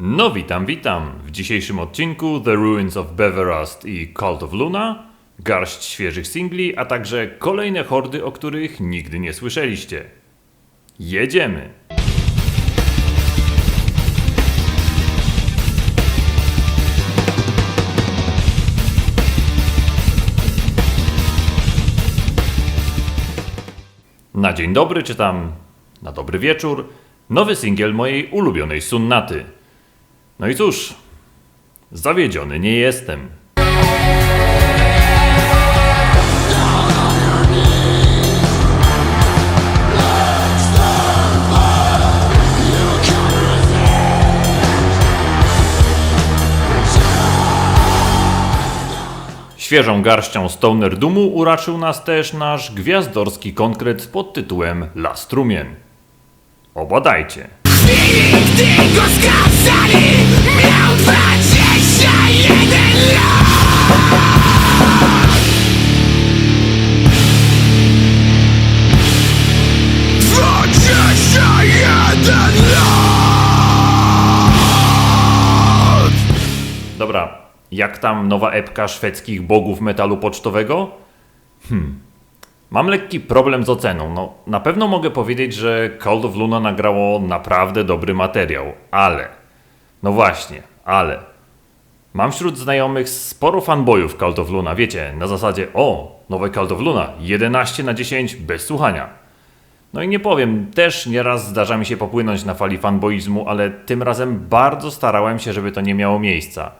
No witam, witam. W dzisiejszym odcinku The Ruins of Beverust i Cult of Luna, garść świeżych singli, a także kolejne hordy, o których nigdy nie słyszeliście. Jedziemy! Na dzień dobry, czy tam na dobry wieczór, nowy singiel mojej ulubionej sunnaty. No i cóż, zawiedziony nie jestem. Świeżą garścią Stoner Dumu uraczył nas też nasz gwiazdorski konkret pod tytułem La Strumien. Obadajcie. Gdy go skazali, miał 21 lat Dwadzieścia jeden lat Dobra, jak tam nowa epka szwedzkich bogów metalu pocztowego? Hmm. Mam lekki problem z oceną. No, na pewno mogę powiedzieć, że Call of Luna nagrało naprawdę dobry materiał, ale. No właśnie, ale. Mam wśród znajomych sporo fanboyów Call of Luna, wiecie, na zasadzie o, nowe Call of Luna, 11 na 10 bez słuchania. No i nie powiem, też nieraz zdarza mi się popłynąć na fali fanboizmu, ale tym razem bardzo starałem się, żeby to nie miało miejsca.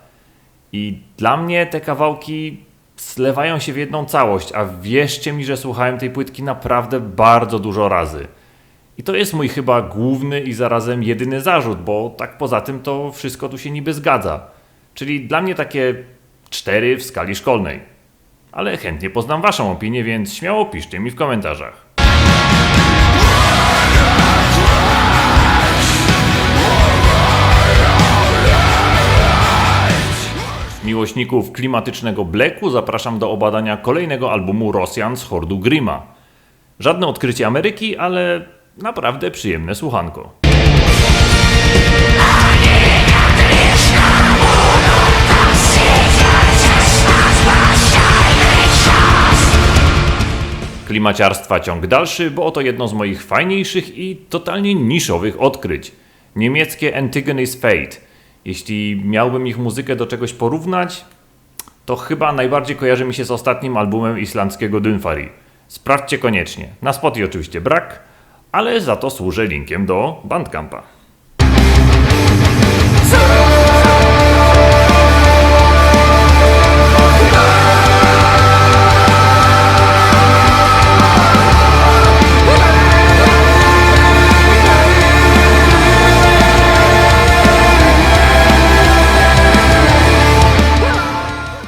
I dla mnie te kawałki zlewają się w jedną całość, a wierzcie mi, że słuchałem tej płytki naprawdę bardzo dużo razy. I to jest mój chyba główny i zarazem jedyny zarzut, bo tak poza tym to wszystko tu się niby zgadza. Czyli dla mnie takie cztery w skali szkolnej. Ale chętnie poznam Waszą opinię, więc śmiało piszcie mi w komentarzach. Miłośników klimatycznego bleku zapraszam do obadania kolejnego albumu Rosjan z Hordu Grima. Żadne odkrycie Ameryki, ale naprawdę przyjemne słuchanko. Klimaciarstwa ciąg dalszy, bo oto jedno z moich fajniejszych i totalnie niszowych odkryć. Niemieckie Antigone's Fate. Jeśli miałbym ich muzykę do czegoś porównać, to chyba najbardziej kojarzy mi się z ostatnim albumem islandzkiego Dynfari. Sprawdźcie koniecznie. Na Spotify oczywiście brak, ale za to służę linkiem do Bandcampa.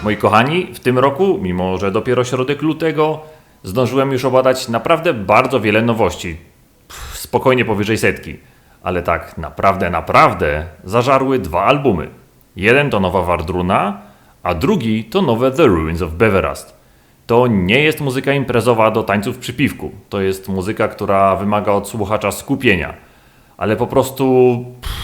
Moi kochani, w tym roku, mimo że dopiero środek lutego, zdążyłem już obadać naprawdę bardzo wiele nowości. Spokojnie powyżej setki. Ale tak naprawdę, naprawdę zażarły dwa albumy. Jeden to nowa Wardruna, a drugi to nowe The Ruins of Beverust. To nie jest muzyka imprezowa do tańców przy piwku. To jest muzyka, która wymaga od słuchacza skupienia. Ale po prostu pff,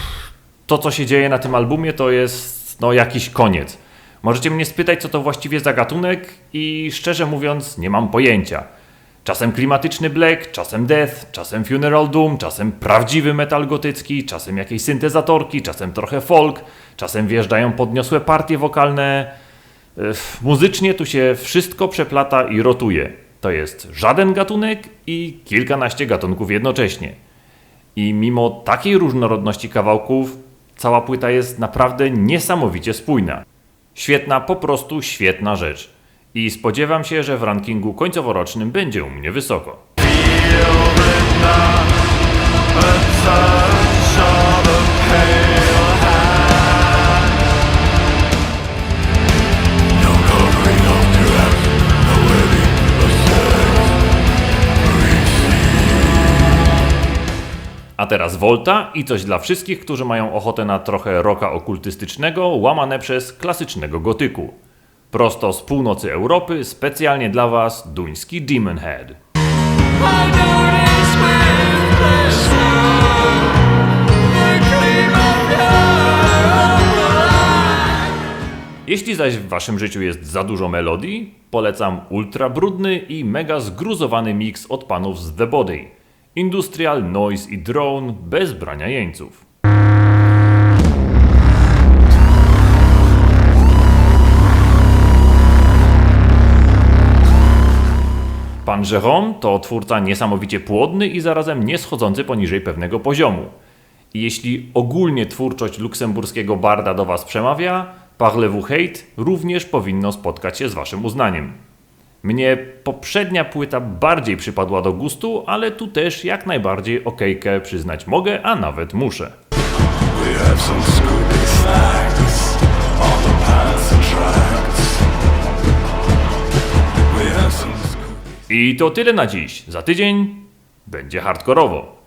to, co się dzieje na tym albumie, to jest no jakiś koniec. Możecie mnie spytać, co to właściwie za gatunek i szczerze mówiąc nie mam pojęcia. Czasem klimatyczny black, czasem death, czasem funeral doom, czasem prawdziwy metal gotycki, czasem jakieś syntezatorki, czasem trochę folk, czasem wjeżdżają podniosłe partie wokalne. Muzycznie tu się wszystko przeplata i rotuje. To jest żaden gatunek i kilkanaście gatunków jednocześnie. I mimo takiej różnorodności kawałków, cała płyta jest naprawdę niesamowicie spójna. Świetna, po prostu świetna rzecz. I spodziewam się, że w rankingu końcoworocznym będzie u mnie wysoko. A teraz Volta i coś dla wszystkich, którzy mają ochotę na trochę roka okultystycznego, łamane przez klasycznego gotyku. Prosto z północy Europy, specjalnie dla Was, duński Demon Head. Jeśli zaś w waszym życiu jest za dużo melodii, polecam ultra brudny i mega zgruzowany miks od panów z The Body. Industrial, noise i drone bez brania jeńców. Pan Jérôme to twórca niesamowicie płodny i zarazem nie schodzący poniżej pewnego poziomu. I jeśli ogólnie twórczość luksemburskiego barda do Was przemawia, Parlez-vous Hate również powinno spotkać się z Waszym uznaniem. Mnie poprzednia płyta bardziej przypadła do gustu, ale tu też jak najbardziej okejkę przyznać mogę, a nawet muszę. I to tyle na dziś. Za tydzień będzie hardkorowo.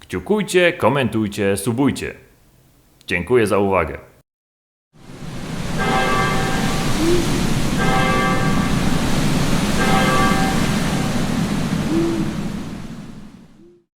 Kciukujcie, komentujcie, subujcie. Dziękuję za uwagę.